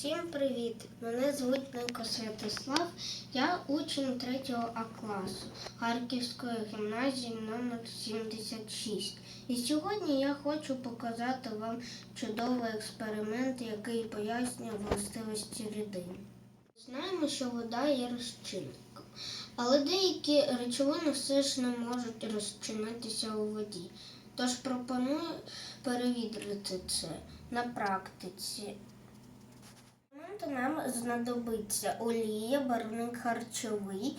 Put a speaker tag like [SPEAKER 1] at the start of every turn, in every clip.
[SPEAKER 1] Всім привіт! Мене звуть Ненко Святослав. Я учень 3 А класу Харківської гімназії номер 76. І сьогодні я хочу показати вам чудовий експеримент, який пояснює властивості рідин. Знаємо, що вода є розчинником, але деякі речовини все ж не можуть розчинитися у воді. Тож пропоную перевірити це на практиці. Інструменту нам знадобиться олія, барвник харчовий,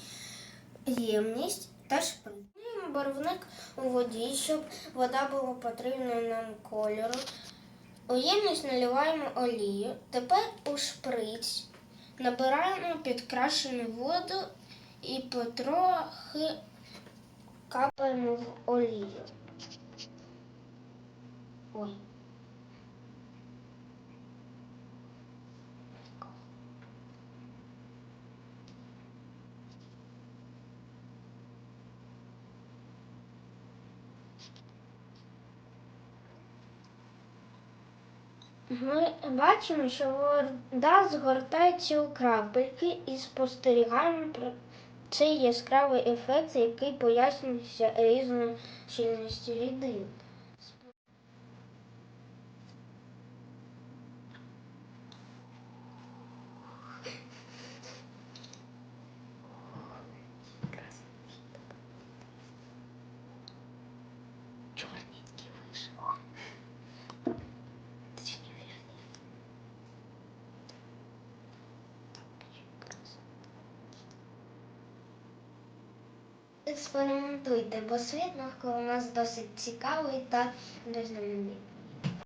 [SPEAKER 1] ємність та шприц. Барвник у воді, щоб вода була потрібного нам кольору. У ємність наливаємо олію. Тепер у шприц набираємо підкрашену воду і потрохи капаємо в олію. Ой. Ми бачимо, що вода згортається у крапельки і спостерігаємо про цей яскравий ефект, який пояснюється різною щільністю рідин. Експериментуйте, бо світ навколо нас досить цікавий та різноманітний.